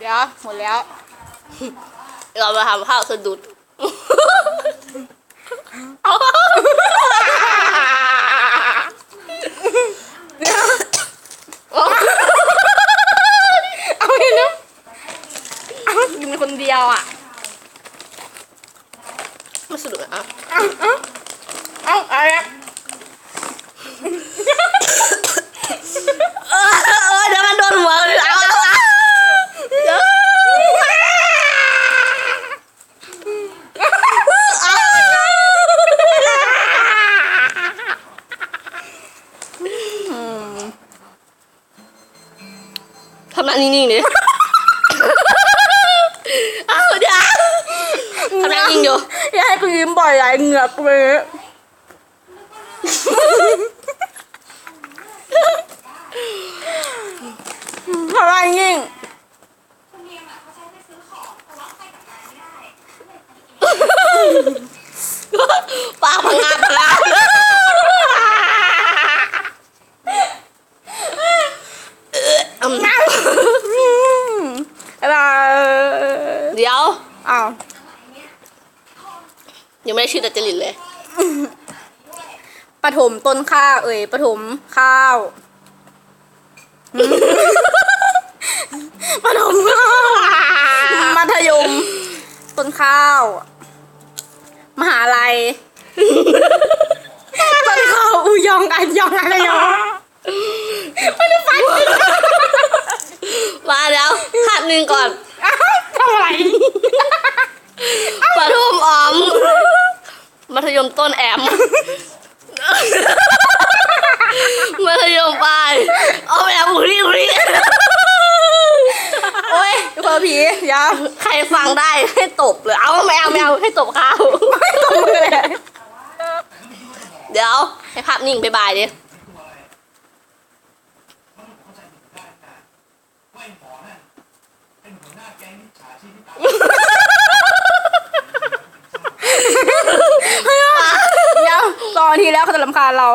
เดี๋ยว หมดแล้ว เรามาทำข้าวสะดุดเอาไปนะเอากินคนเดียวอะไม่สะดุดอะ เอาเอาเอาอะไรอะ เออเออเดี๋ยวมันโดนหัวเลยเอาเอาเอาเดี๋ยวทำหน้านิ่งๆดิเอาเดี๋ยวทำหน้านิ่งอยู่อย่าให้กูยิ้มบ่อยไหลเหงือกเลยทำไมยิ่ง ปากพังงาพังงา อืมอะไร เดี๋ยว อ้าว ยังไม่ได้ชื่อดัจจริตเลยปฐมต้นข้าวเอ่ยปฐมข้าวปฐมข้าวมัธยม ต้นข้าว มหาลัยต้นข้าวอุยองกันยองอะไรยองไม่ได้ฟังมาเดี๋ยวหัดหนึ่งก่อนอ้าวทำอะไร ปทุมออม มัธ ยมต้นแอม มัธยมปลายออมแอมคุรีคุรีโอ้ยเพื่อผีอยาใครฟังได้ให้ตบเลยเอาไม่เอาไม่เอาให้ตบเขาไม่ตรงมือเลยเดี๋ยวให้ภาพนิ่งไปบายดิ เดี๋ยวสองนา ทีแล้วเขาจะลำคาญเรา